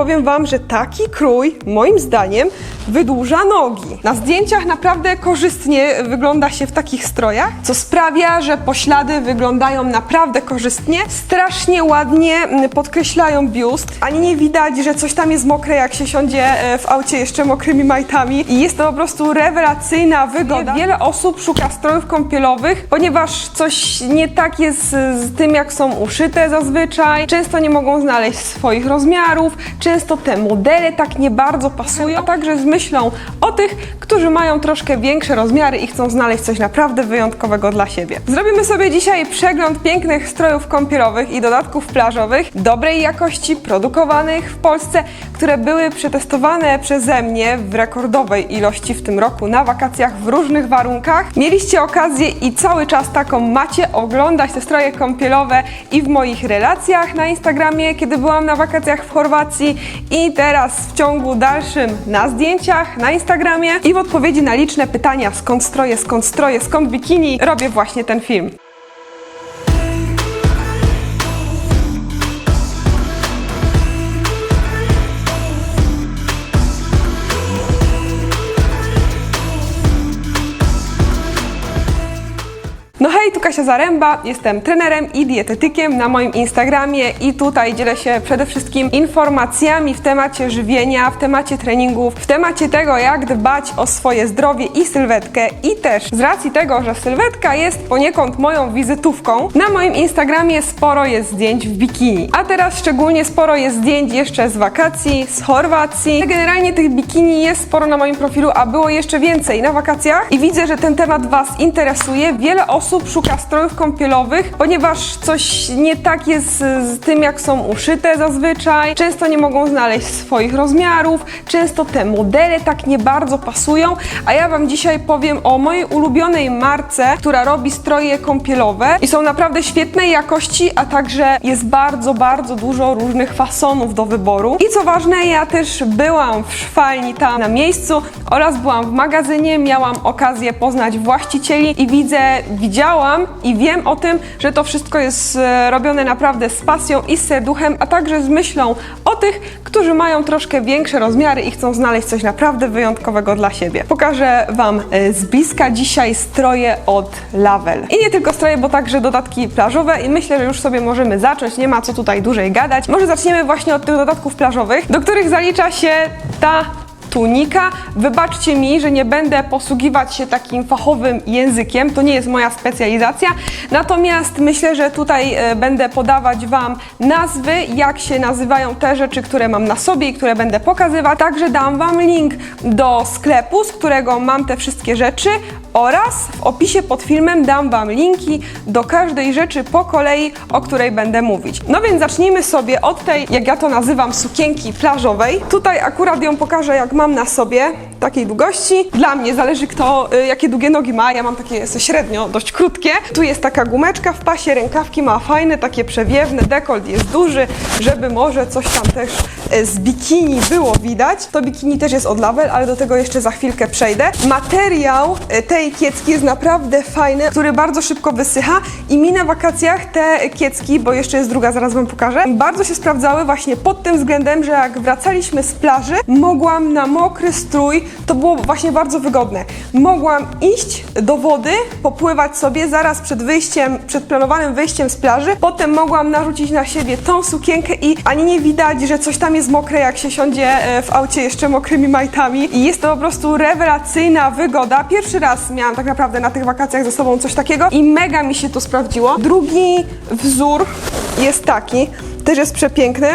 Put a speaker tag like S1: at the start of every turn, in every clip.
S1: powiem Wam, że taki krój, moim zdaniem, wydłuża nogi. Na zdjęciach naprawdę korzystnie wygląda się w takich strojach, co sprawia, że poślady wyglądają naprawdę korzystnie, strasznie ładnie mm, podkreślają biust, ani nie widać, że coś tam jest mokre, jak się siądzie e, w aucie jeszcze mokrymi majtami i jest to po prostu rewelacyjna wygoda. Wiele osób szuka strojów kąpielowych, ponieważ coś nie tak jest z tym, jak są uszyte zazwyczaj. Często nie mogą znaleźć swoich rozmiarów, często te modele tak nie bardzo pasują, a także z myślą o tych, którzy mają troszkę większe rozmiary i chcą znaleźć coś naprawdę wyjątkowego dla siebie. Zrobimy sobie dzisiaj przegląd pięknych strojów kąpielowych i dodatków plażowych dobrej jakości, produkowanych w Polsce, które były przetestowane przeze mnie w rekordowej ilości w tym roku na wakacjach w różnych warunkach. Mieliście okazję i cały czas taką macie oglądać te stroje kąpielowe i w moich relacjach na Instagramie, kiedy byłam na wakacjach w Chorwacji i teraz w ciągu dalszym na zdjęciach na Instagramie i w odpowiedzi na liczne pytania skąd stroje, skąd stroje, skąd bikini robię właśnie ten film. Kasia Zaręba, jestem trenerem i dietetykiem na moim Instagramie i tutaj dzielę się przede wszystkim informacjami w temacie żywienia, w temacie treningów, w temacie tego, jak dbać o swoje zdrowie i sylwetkę i też z racji tego, że sylwetka jest poniekąd moją wizytówką, na moim Instagramie sporo jest zdjęć w bikini, a teraz szczególnie sporo jest zdjęć jeszcze z wakacji, z Chorwacji. Generalnie tych bikini jest sporo na moim profilu, a było jeszcze więcej na wakacjach i widzę, że ten temat Was interesuje. Wiele osób szuka strojów kąpielowych, ponieważ coś nie tak jest z tym, jak są uszyte zazwyczaj. Często nie mogą znaleźć swoich rozmiarów, często te modele tak nie bardzo pasują, a ja Wam dzisiaj powiem o mojej ulubionej marce, która robi stroje kąpielowe i są naprawdę świetnej jakości, a także jest bardzo, bardzo dużo różnych fasonów do wyboru. I co ważne, ja też byłam w szwalni tam na miejscu oraz byłam w magazynie, miałam okazję poznać właścicieli i widzę, widziałam i wiem o tym, że to wszystko jest e, robione naprawdę z pasją i z serduchem, a także z myślą o tych, którzy mają troszkę większe rozmiary i chcą znaleźć coś naprawdę wyjątkowego dla siebie. Pokażę Wam e, z bliska dzisiaj stroje od Lavel. I nie tylko stroje, bo także dodatki plażowe i myślę, że już sobie możemy zacząć, nie ma co tutaj dłużej gadać. Może zaczniemy właśnie od tych dodatków plażowych, do których zalicza się ta tunika. Wybaczcie mi, że nie będę posługiwać się takim fachowym językiem, to nie jest moja specjalizacja. Natomiast myślę, że tutaj e, będę podawać Wam nazwy, jak się nazywają te rzeczy, które mam na sobie i które będę pokazywać. Także dam Wam link do sklepu, z którego mam te wszystkie rzeczy oraz w opisie pod filmem dam Wam linki do każdej rzeczy po kolei, o której będę mówić. No więc zacznijmy sobie od tej, jak ja to nazywam, sukienki plażowej. Tutaj akurat ją pokażę, jak mam na sobie, takiej długości. Dla mnie zależy kto, y, jakie długie nogi ma, ja mam takie średnio, dość krótkie. Tu jest taka gumeczka w pasie, rękawki ma fajne, takie przewiewne, dekolt jest duży, żeby może coś tam też y, z bikini było widać. To bikini też jest od Lavel, ale do tego jeszcze za chwilkę przejdę. Materiał y, tej kiecki jest naprawdę fajny, który bardzo szybko wysycha i mi na wakacjach te kiecki, bo jeszcze jest druga, zaraz Wam pokażę, bardzo się sprawdzały właśnie pod tym względem, że jak wracaliśmy z plaży, mogłam na mokry strój, to było właśnie bardzo wygodne. Mogłam iść do wody, popływać sobie zaraz przed wyjściem, przed planowanym wyjściem z plaży, potem mogłam narzucić na siebie tą sukienkę i ani nie widać, że coś tam jest mokre, jak się siądzie e, w aucie jeszcze mokrymi majtami i jest to po prostu rewelacyjna wygoda. Pierwszy raz miałam tak naprawdę na tych wakacjach ze sobą coś takiego i mega mi się to sprawdziło. Drugi wzór jest taki, też jest przepiękny.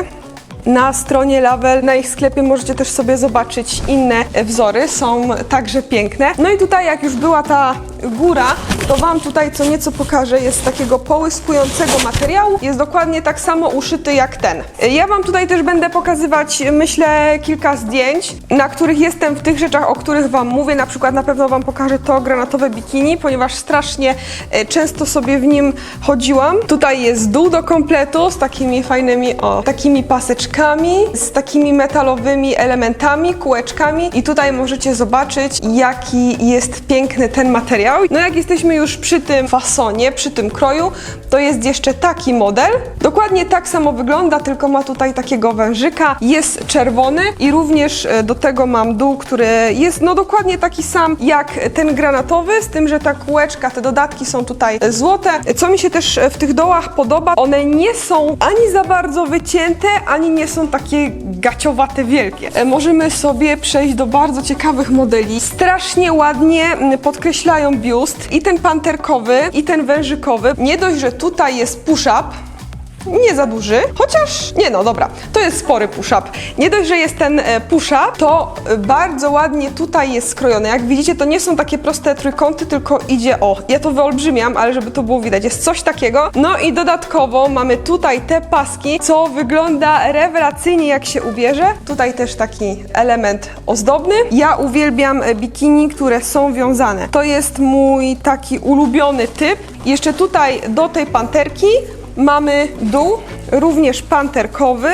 S1: Na stronie Lavel, na ich sklepie możecie też sobie zobaczyć inne wzory, są także piękne. No i tutaj jak już była ta góra, to Wam tutaj co nieco pokażę, jest takiego połyskującego materiału, jest dokładnie tak samo uszyty jak ten. Ja Wam tutaj też będę pokazywać, myślę, kilka zdjęć, na których jestem w tych rzeczach, o których Wam mówię, na przykład na pewno Wam pokażę to granatowe bikini, ponieważ strasznie e, często sobie w nim chodziłam. Tutaj jest dół do kompletu z takimi fajnymi, o, takimi paseczkami, z takimi metalowymi elementami, kółeczkami i tutaj możecie zobaczyć, jaki jest piękny ten materiał. No jak jesteśmy już przy tym fasonie, przy tym kroju, to jest jeszcze taki model. Dokładnie tak samo wygląda, tylko ma tutaj takiego wężyka. Jest czerwony i również e, do tego mam dół, który jest no dokładnie taki sam jak ten granatowy, z tym, że ta kółeczka, te dodatki są tutaj e, złote. Co mi się też e, w tych dołach podoba, one nie są ani za bardzo wycięte, ani nie są takie gaciowate wielkie. Możemy sobie przejść do bardzo ciekawych modeli. Strasznie ładnie podkreślają biust i ten panterkowy, i ten wężykowy. Nie dość, że tutaj jest push-up, nie za duży, chociaż nie no, dobra, to jest spory push-up. Nie dość, że jest ten e, push-up, to e, bardzo ładnie tutaj jest skrojone. Jak widzicie, to nie są takie proste trójkąty, tylko idzie o. Ja to wyolbrzymiam, ale żeby to było widać, jest coś takiego. No i dodatkowo mamy tutaj te paski, co wygląda rewelacyjnie jak się ubierze. Tutaj też taki element ozdobny. Ja uwielbiam e, bikini, które są wiązane. To jest mój taki ulubiony typ. Jeszcze tutaj do tej panterki Mamy dół, również panterkowy,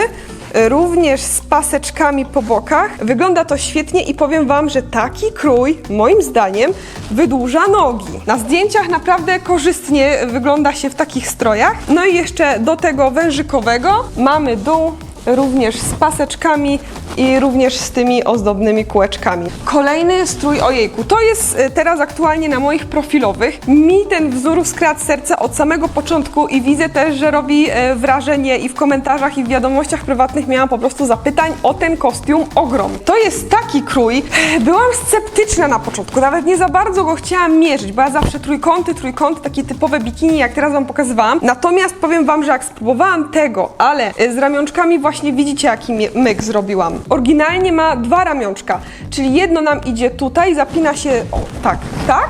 S1: również z paseczkami po bokach. Wygląda to świetnie i powiem Wam, że taki krój, moim zdaniem, wydłuża nogi. Na zdjęciach naprawdę korzystnie wygląda się w takich strojach. No i jeszcze do tego wężykowego mamy dół również z paseczkami i również z tymi ozdobnymi kółeczkami. Kolejny strój, ojejku, to jest e, teraz aktualnie na moich profilowych. Mi ten wzór skradł serce od samego początku i widzę też, że robi e, wrażenie i w komentarzach i w wiadomościach prywatnych miałam po prostu zapytań o ten kostium ogrom. To jest taki krój, byłam sceptyczna na początku, nawet nie za bardzo go chciałam mierzyć, bo ja zawsze trójkąty, trójkąty, takie typowe bikini, jak teraz Wam pokazywałam. Natomiast powiem Wam, że jak spróbowałam tego, ale e, z ramionczkami właśnie widzicie, jaki myk zrobiłam. Oryginalnie ma dwa ramionczka, czyli jedno nam idzie tutaj, zapina się, o tak, tak,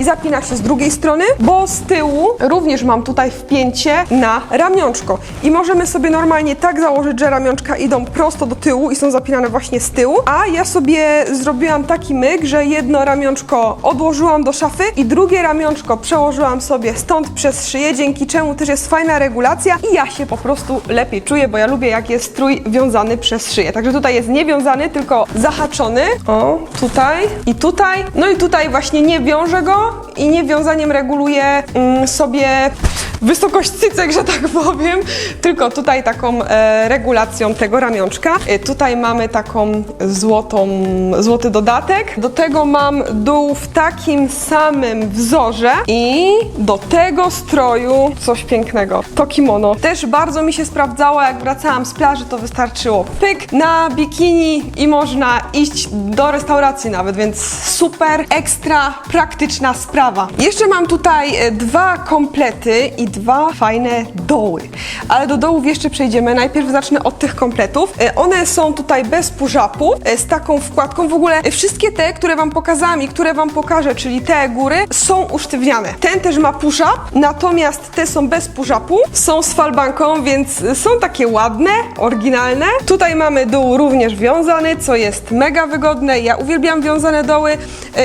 S1: i zapina się z drugiej strony, bo z tyłu również mam tutaj wpięcie na ramionczko. I możemy sobie normalnie tak założyć, że ramionczka idą prosto do tyłu i są zapinane właśnie z tyłu, a ja sobie zrobiłam taki myk, że jedno ramionczko odłożyłam do szafy i drugie ramionczko przełożyłam sobie stąd przez szyję, dzięki czemu też jest fajna regulacja i ja się po prostu lepiej czuję, bo ja lubię jak jest strój wiązany przez szyję. Także tutaj jest nie wiązany, tylko zahaczony. O, tutaj i tutaj. No i tutaj właśnie nie wiążę go i nie wiązaniem reguluję mm, sobie wysokość cycek, że tak powiem, tylko tutaj taką e, regulacją tego ramionczka. E, tutaj mamy taką złotą, złoty dodatek. Do tego mam dół w takim samym wzorze i do tego stroju coś pięknego. To kimono. Też bardzo mi się sprawdzało, jak wracałam z plaży, to wystarczyło pyk na bikini i można iść do restauracji nawet, więc super, ekstra, praktyczna sprawa. Jeszcze mam tutaj e, dwa komplety i dwa fajne doły. Ale do dołów jeszcze przejdziemy. Najpierw zacznę od tych kompletów. E, One są tutaj bez push-upu, e, z taką wkładką. W ogóle e, wszystkie te, które Wam pokazałam i które Wam pokażę, czyli te góry, są usztywniane. Ten też ma push-up, natomiast te są bez push-upu, są z falbanką, więc są takie ładne, oryginalne. Tutaj mamy dół również wiązany, co jest mega wygodne. Ja uwielbiam wiązane doły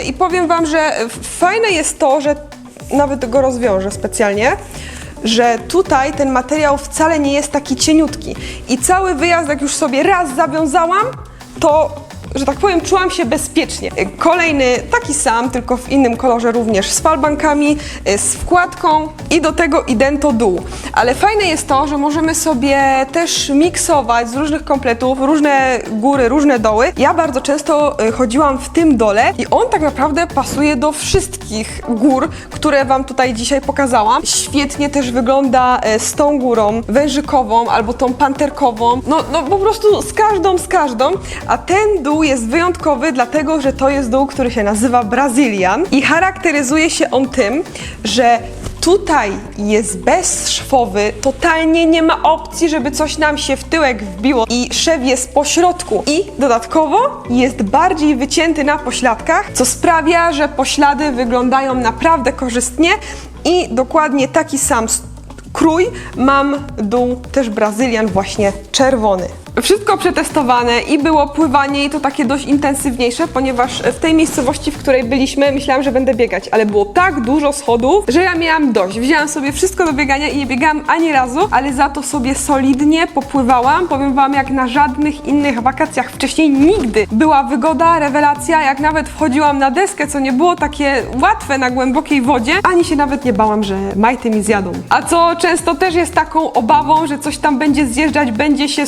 S1: i powiem Wam, że fajne jest to, że nawet go rozwiążę specjalnie, że tutaj ten materiał wcale nie jest taki cieniutki. I cały wyjazd, jak już sobie raz zawiązałam, to że tak powiem, czułam się bezpiecznie. Kolejny taki sam, tylko w innym kolorze również z falbankami, y, z wkładką i do tego idento dół. Ale fajne jest to, że możemy sobie też miksować z różnych kompletów, różne góry, różne doły. Ja bardzo często y, chodziłam w tym dole i on tak naprawdę pasuje do wszystkich gór, które Wam tutaj dzisiaj pokazałam. Świetnie też wygląda y, z tą górą wężykową albo tą panterkową. No, no po prostu z każdą, z każdą. A ten dół jest wyjątkowy, dlatego że to jest dół, który się nazywa Brazilian i charakteryzuje się on tym, że Tutaj jest bezszwowy, totalnie nie ma opcji, żeby coś nam się w tyłek wbiło i szef jest po środku. I dodatkowo jest bardziej wycięty na pośladkach, co sprawia, że poślady wyglądają naprawdę korzystnie i dokładnie taki sam krój mam dół też Brazylian właśnie czerwony. Wszystko przetestowane i było pływanie i to takie dość intensywniejsze, ponieważ w tej miejscowości, w której byliśmy, myślałam, że będę biegać, ale było tak dużo schodów, że ja miałam dość. Wzięłam sobie wszystko do biegania i nie biegałam ani razu, ale za to sobie solidnie popływałam. Powiem wam, jak na żadnych innych wakacjach wcześniej nigdy była wygoda, rewelacja, jak nawet wchodziłam na deskę, co nie było takie łatwe na głębokiej wodzie, ani się nawet nie bałam, że majty mi zjadą. A co często też jest taką obawą, że coś tam będzie zjeżdżać, będzie się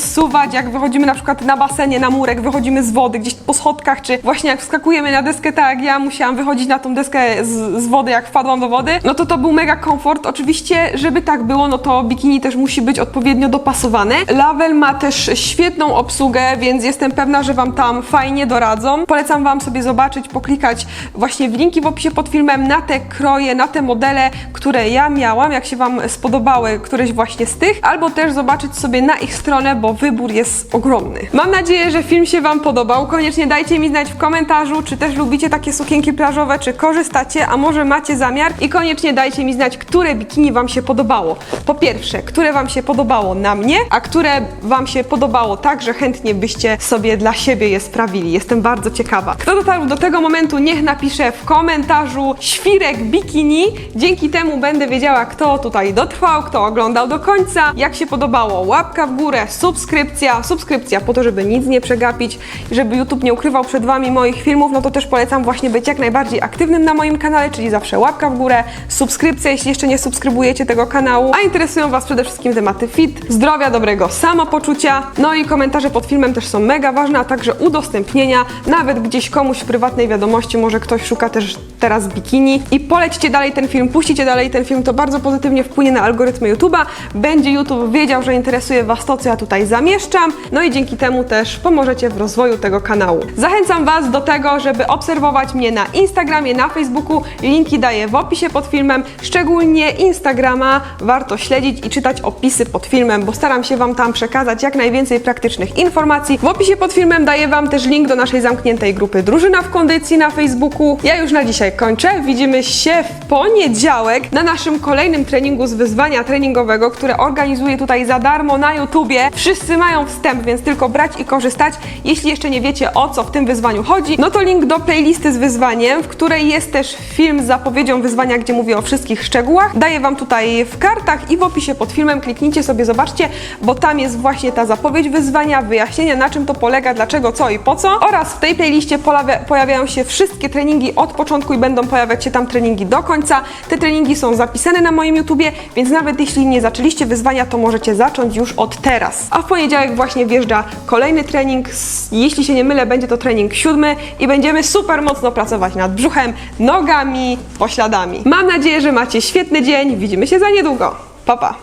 S1: zsuwać, jak wychodzimy na przykład na basenie, na murek, wychodzimy z wody, gdzieś po schodkach, czy właśnie jak wskakujemy na deskę, tak jak ja musiałam wychodzić na tą deskę z, z wody, jak wpadłam do wody, no to to był mega komfort. Oczywiście, żeby tak było, no to bikini też musi być odpowiednio dopasowane. Lavel ma też świetną obsługę, więc jestem pewna, że Wam tam fajnie doradzą. Polecam Wam sobie zobaczyć, poklikać właśnie w linki w opisie pod filmem na te kroje, na te modele, które ja miałam, jak się Wam spodobały któreś właśnie z tych, albo też zobaczyć sobie na ich stronę, bo wybór jest ogromny. Mam nadzieję, że film się Wam podobał. Koniecznie dajcie mi znać w komentarzu, czy też lubicie takie sukienki plażowe, czy korzystacie, a może macie zamiar i koniecznie dajcie mi znać, które bikini Wam się podobało. Po pierwsze, które Wam się podobało na mnie, a które Wam się podobało tak, że chętnie byście sobie dla siebie je sprawili. Jestem bardzo ciekawa. Kto dotarł do tego momentu, niech napisze w komentarzu świrek bikini. Dzięki temu będę wiedziała, kto tutaj dotrwał, kto oglądał do końca. Jak się podobało, łapka w górę, subskrypcja, subskrypcja po to, żeby nic nie przegapić, żeby YouTube nie ukrywał przed Wami moich filmów, no to też polecam właśnie być jak najbardziej aktywnym na moim kanale, czyli zawsze łapka w górę, subskrypcja, jeśli jeszcze nie subskrybujecie tego kanału, a interesują Was przede wszystkim tematy fit, zdrowia, dobrego samopoczucia, no i komentarze pod filmem też są mega ważne, a także udostępnienia, nawet gdzieś komuś w prywatnej wiadomości, może ktoś szuka też teraz bikini i polećcie dalej ten film, puścicie dalej ten film, to bardzo pozytywnie wpłynie na algorytmy YouTube'a, będzie YouTube wiedział, że interesuje Was to, co ja tutaj zamieszczam, no i dzięki temu też pomożecie w rozwoju tego kanału. Zachęcam Was do tego, żeby obserwować mnie na Instagramie, na Facebooku, linki daję w opisie pod filmem, szczególnie Instagrama warto śledzić i czytać opisy pod filmem, bo staram się Wam tam przekazać jak najwięcej praktycznych informacji. W opisie pod filmem daję Wam też link do naszej zamkniętej grupy Drużyna w Kondycji na Facebooku. Ja już na dzisiaj kończę. Widzimy się w poniedziałek na naszym kolejnym treningu z wyzwania treningowego, które organizuję tutaj za darmo na YouTubie. Wszyscy mają wstęp, więc tylko brać i korzystać. Jeśli jeszcze nie wiecie o co w tym wyzwaniu chodzi, no to link do playlisty z wyzwaniem, w której jest też film z zapowiedzią wyzwania, gdzie mówię o wszystkich szczegółach. Daję Wam tutaj w kartach i w opisie pod filmem. Kliknijcie sobie, zobaczcie, bo tam jest właśnie ta zapowiedź wyzwania, wyjaśnienia na czym to polega, dlaczego, co i po co. Oraz w tej playliście pojawiają się wszystkie treningi od początku i będą pojawiać się tam treningi do końca. Te treningi są zapisane na moim YouTubie, więc nawet jeśli nie zaczęliście wyzwania, to możecie zacząć już od teraz. A w poniedziałek właśnie wjeżdża kolejny trening. Jeśli się nie mylę, będzie to trening siódmy i będziemy super mocno pracować nad brzuchem, nogami, pośladami. Mam nadzieję, że macie świetny dzień. Widzimy się za niedługo. Pa, pa.